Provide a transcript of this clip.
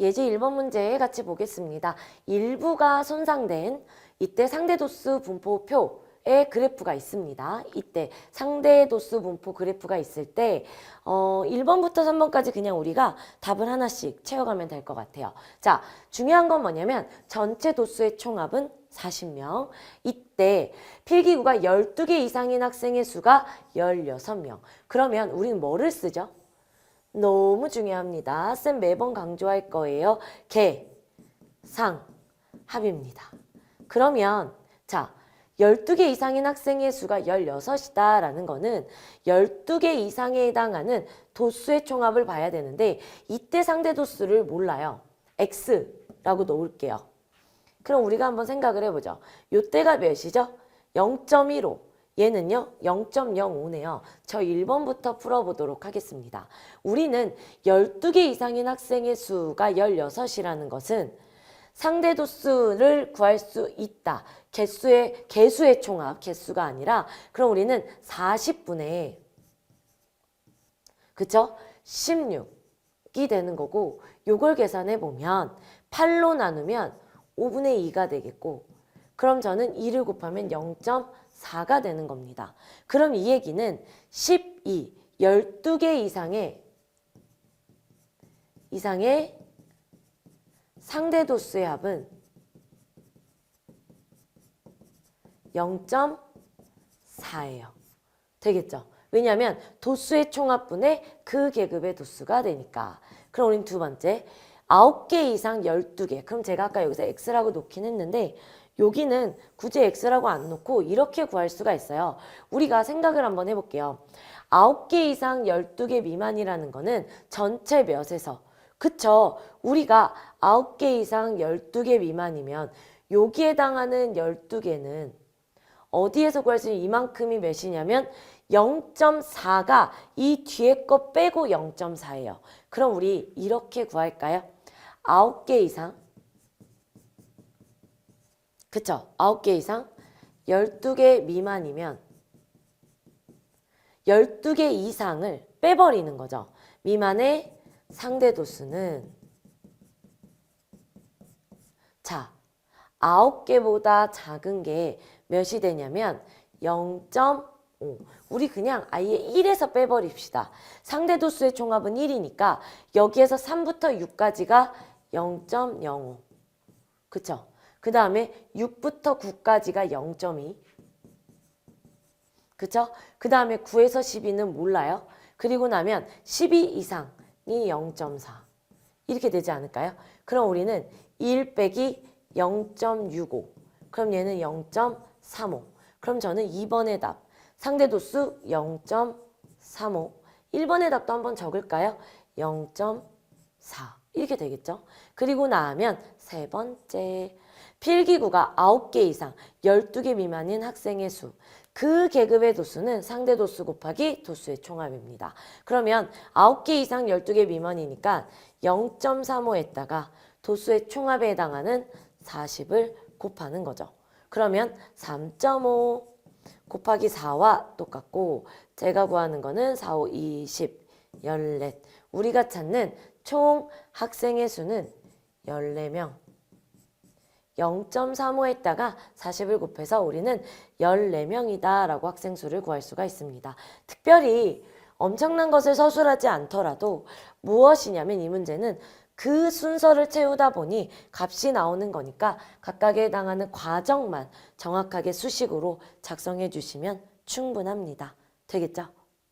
예제 1번 문제 같이 보겠습니다. 일부가 손상된 이때 상대 도수 분포표 의 그래프가 있습니다. 이때 상대 도수 분포 그래프가 있을 때 어, 1번부터 3번까지 그냥 우리가 답을 하나씩 채워가면 될 것 같아요. 자, 중요한 건 뭐냐면 전체 도수의 총합은 40명. 이때 필기구가 12개 이상인 학생의 수가 16명. 그러면 우리는 뭐를 쓰죠? 너무 중요합니다. 쌤 매번 강조할 거예요. 개, 상, 합입니다. 그러면 자, 12개 이상인 학생의 수가 16이다라는 거는 12개 이상에 해당하는 도수의 총합을 봐야 되는데 이때 상대 도수를 몰라요. x라고 놓을게요. 그럼 우리가 한번 생각을 해보죠. 요때가 몇이죠? 0.15. 얘는요, 0.05네요. 저 1번부터 풀어보도록 하겠습니다. 우리는 12개 이상인 학생의 수가 16이라는 것은 상대 도수를 구할 수 있다. 개수의, 개수의 총합, 개수가 아니라, 그럼 우리는 40분의, 그쵸? 16이 되는 거고, 요걸 계산해 보면, 8로 나누면 5분의 2가 되겠고, 그럼 저는 2를 곱하면 0.4가 되는 겁니다. 그럼 이 얘기는 12, 12개 이상의 이상의 상대 도수의 합은 0.4예요. 되겠죠? 왜냐하면 도수의 총합분의 그 계급의 도수가 되니까. 그럼 우린 두 번째 9개 이상 12개. 그럼 제가 아까 여기서 x라고 놓긴 했는데 여기는 굳이 x라고 안 놓고 이렇게 구할 수가 있어요. 우리가 생각을 한번 해볼게요. 9개 이상 12개 미만이라는 거는 전체 몇에서 그쵸? 우리가 9개 이상 12개 미만이면 여기에 해당하는 12개는 어디에서 구할 수 있는 이만큼이 몇이냐면 0.4가 이 뒤에 거 빼고 0.4예요. 그럼 우리 이렇게 구할까요? 9개 이상 그쵸? 9개 이상 12개 미만이면 12개 이상을 빼버리는 거죠. 미만의 상대 도수는 자, 9개보다 작은 게 몇이 되냐면 0.5. 우리 그냥 아예 1에서 빼버립시다. 상대 도수의 총합은 1이니까 여기에서 3부터 6까지가 0.05. 그쵸? 그 다음에 6부터 9까지가 0.2. 그쵸? 그 다음에 9에서 12는 몰라요. 그리고 나면 12 이상이 0.4. 이렇게 되지 않을까요? 그럼 우리는 1 빼기 0.65. 그럼 얘는 0.35. 그럼 저는 2번의 답. 상대 도수 0.35. 1번의 답도 한번 적을까요? 0.4. 이렇게 되겠죠? 그리고 나면 세 번째. 필기구가 9개 이상 12개 미만인 학생의 수. 그 계급의 도수는 상대 도수 곱하기 도수의 총합입니다. 그러면 9개 이상 12개 미만이니까 0.35에다가 도수의 총합에 해당하는 40을 곱하는 거죠. 그러면 3.5 곱하기 4와 똑같고 제가 구하는 거는 4, 5, 20, 14 우리가 찾는 총 학생의 수는 14명 0.35에다가 40을 곱해서 우리는 14명이다 라고 학생 수를 구할 수가 있습니다. 특별히 엄청난 것을 서술하지 않더라도 무엇이냐면 이 문제는 그 순서를 채우다 보니 값이 나오는 거니까 각각에 해당하는 과정만 정확하게 수식으로 작성해 주시면 충분합니다. 되겠죠?